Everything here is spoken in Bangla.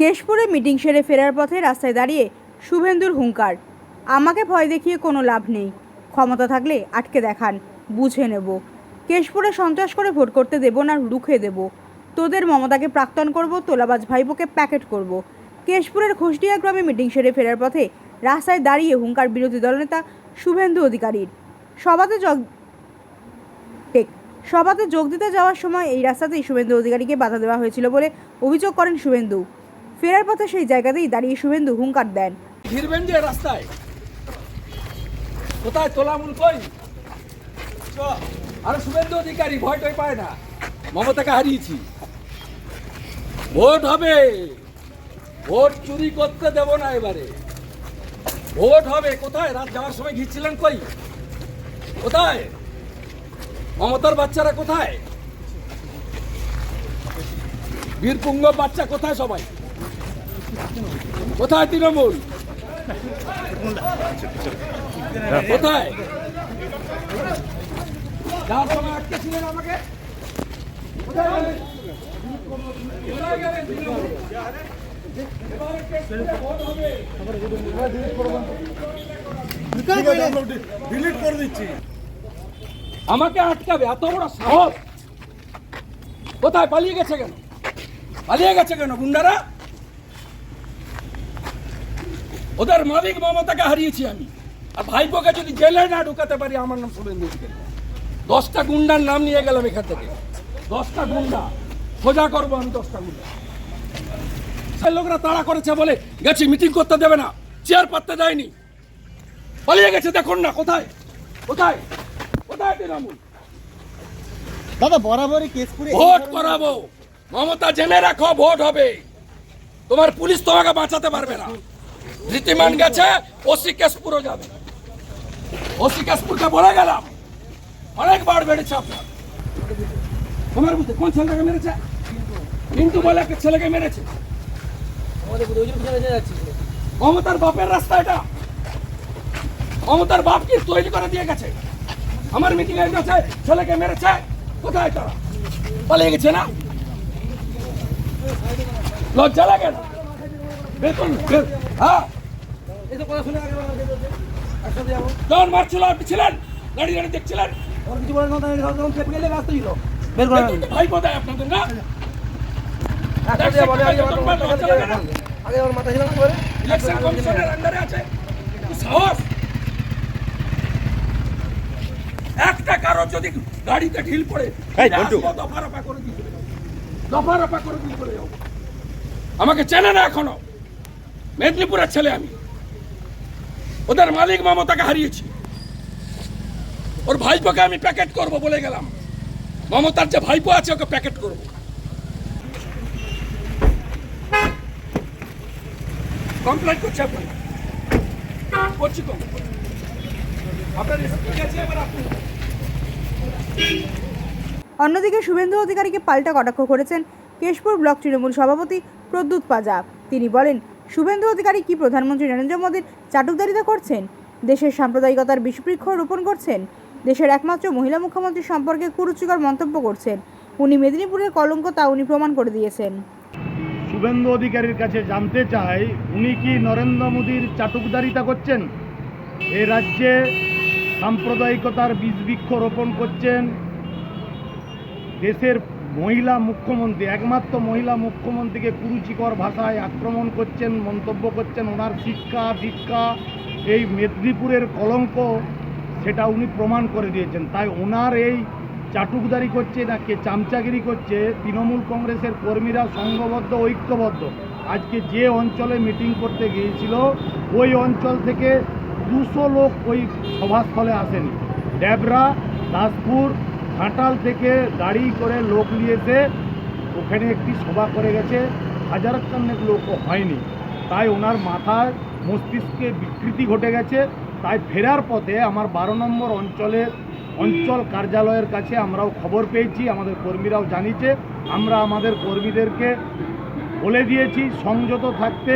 কেশপুরে মিটিং সেরে ফেরার পথে রাস্তায় দাঁড়িয়ে শুভেন্দুর হুঙ্কার। আমাকে ভয় দেখিয়ে কোনো লাভ নেই। ক্ষমতা থাকলে আটকে দেখান, বুঝে নেব। কেশপুরে সন্ত্রাস করে ভোট করতে দেব না, রুখে দেব। তোদের মমতাকে প্রাক্তন করব, তোলাবাজ ভাইপোকে প্যাকেট করব। কেশপুরের ঘোষডিয়া গ্রামে মিটিং সেরে ফেরার পথে রাস্তায় দাঁড়িয়ে হুঙ্কার বিরোধী দলনেতা শুভেন্দু অধিকারীর। সভাতে যোগ সভাতে যোগ দিতে যাওয়ার সময় এই রাস্তাতেই শুভেন্দু অধিকারীকে বাধা দেওয়া হয়েছিল বলে অভিযোগ করেন শুভেন্দু। ফেরার পথে সেই জায়গাতেই দাঁড়িয়ে শুভেন্দু হুঙ্কার দেন। ঘিরবেন যে রাস্তায়? কোথায় তোলামুল কই? আর শুভেন্দু অধিকারী, ভয় টয় পায় না। মমতাকে হারিয়েছি। ভোট হবে। ভোট চুরি করতে দেব না এবারে। ভোট হবে। কোথায়? রাত যাওয়ার সময় ঘিরছিলেন কই? কোথায়? মমতার বাচ্চারা কোথায়? বীরপুঙ্গ বাচ্চা কোথায় সবাই? কোথায় তৃণমূল? কোথায়? আমাকে। ডিলিট করে দিচ্ছি। আমাকে আটকাবে এত বড় সাহস। কোথায়? পালিয়ে গেছে কেন? পালিয়ে গেছে কেন গুন্ডারা? ওদের মালিক মমতাকে হারিয়েছি আমি। আর ভাইপোকে যদি জেলে না ঢুকাতে পারি আমার নাম শুভেন্দু দশটা গুন্ডার নাম নিয়ে গেলাম এখান থেকে। দশটা গুন্ডা। সোজা করব আমি দশটা গুন্ডা। লোকরা তাড়া করেছে বলে গেছি মিটিং করতে দেবে না। চেয়ার পাততে দেয়নি। পালিয়ে গেছে দেখুন না কোথায়? কোথায়? কোথায় তৃণমূল? দাদা বরাবরই কেসপুরে ভোট করাবো। মমতা জেনে রাখো ভোট হবে। তোমার পুলিশ তোমাকে বাঁচাতে পারবে না। রীতিমান গেছে ওসি কেশপুরও যাবে। ওসি কেশপুরকে বলে গেলাম অনেকবার বেড়েছে আপনার। তোমার বুঝতে কোন ছেলেটাকে মেরেছে? কিন্তু বলে একটা ছেলেকে মেরেছে। মমতার বাপের রাস্তা এটা। মমতার বাপ কি তৈরি করে দিয়ে গেছে? আমার মিটিং এর কাছে ছেলেকে মেরেছে কোথায় তারা? পালিয়ে গেছে না? লজ্জা লাগে না? বেতন বে- যখন মারছিল আপনি ছিলেন? গাড়ি গাড়ি দেখছিলেন? ভাই কোথায় আপনাদের না? ইলেকশন কমিশনের আন্ডারে আছে। সাহস। একটা কারও যদি গাড়িতে ঢিল পড়ে দফা রফা করে দিয়ে চলে যাও। দফা রফা করে দিয়ে যাও। আমাকে চেনে না এখনও। মেদিনীপুরের ছেলে আমি। ওদের মালিক মমতাকে হারিয়েছি। ওর ভাইপোকে আমি প্যাকেট করব বলে গেলাম। মমতার যে ভাইপো আছে, ওকে প্যাকেট করব। কমপ্লেন করছে আপনার করছি আপনার এবার অন্যদিকে শুভেন্দু অধিকারীকে পাল্টা কটাক্ষ করেছেন কেশপুর ব্লক তৃণমূল সভাপতি প্রদ্যুৎ পাজা। তিনি বলেন শুভেন্দু অধিকারী কি প্রধানমন্ত্রী নরেন্দ্র মোদীর চাটুকদারিতা করছেন? দেশের সাম্প্রদায়িকতার বিষবৃক্ষ রোপণ করছেন? দেশের একমাত্র মহিলা মুখ্যমন্ত্রী সম্পর্কে কুরুচিকর মন্তব্য করছেন। উনি মেদিনীপুরের কলঙ্ক তা উনি প্রমাণ করে দিয়েছেন। শুভেন্দু অধিকারীর কাছে জানতে চাই, উনি কি নরেন্দ্র মোদীর চাটুকদারিতা করছেন? এ রাজ্যে সাম্প্রদায়িকতার বীজবৃক্ষ রোপণ করছেন? দেশের মহিলা মুখ্যমন্ত্রী, একমাত্র মহিলা মুখ্যমন্ত্রীকে কুরুচিকর ভাষায় আক্রমণ করছেন, মন্তব্য করছেন, ওনার শিক্ষা, দীক্ষা, এই মেদিনীপুরের কলঙ্ক, সেটা উনি প্রমাণ করে দিয়েছেন। তাই ওনার এই চাটুকদারি করছে না কে চামচাগিরি করছে, তৃণমূল কংগ্রেসের কর্মীরা সংঘবদ্ধ ঐক্যবদ্ধ। আজকে যে অঞ্চলে মিটিং করতে গিয়েছিল, ওই অঞ্চল থেকে দুশো লোক ওই সভাস্থলে আসেনি। ড্যাবরা দাসপুর ঘাটাল থেকে গাড়ি করে লোক নিয়েছে। ওখানে একটি সভা করে গেছে। হাজার খানেক লোকও হয়নি। তাই ওনার মাথায় মস্তিষ্কে বিকৃতি ঘটে গেছে। তাই ফেরার পথে আমার বারো নম্বর অঞ্চলের অঞ্চল কার্যালয়ের কাছে আমরাও খবর পেয়েছি। আমাদের কর্মীরাও জানিয়েছে। আমরা আমাদের কর্মীদেরকে বলে দিয়েছি, সংযত থাকতে।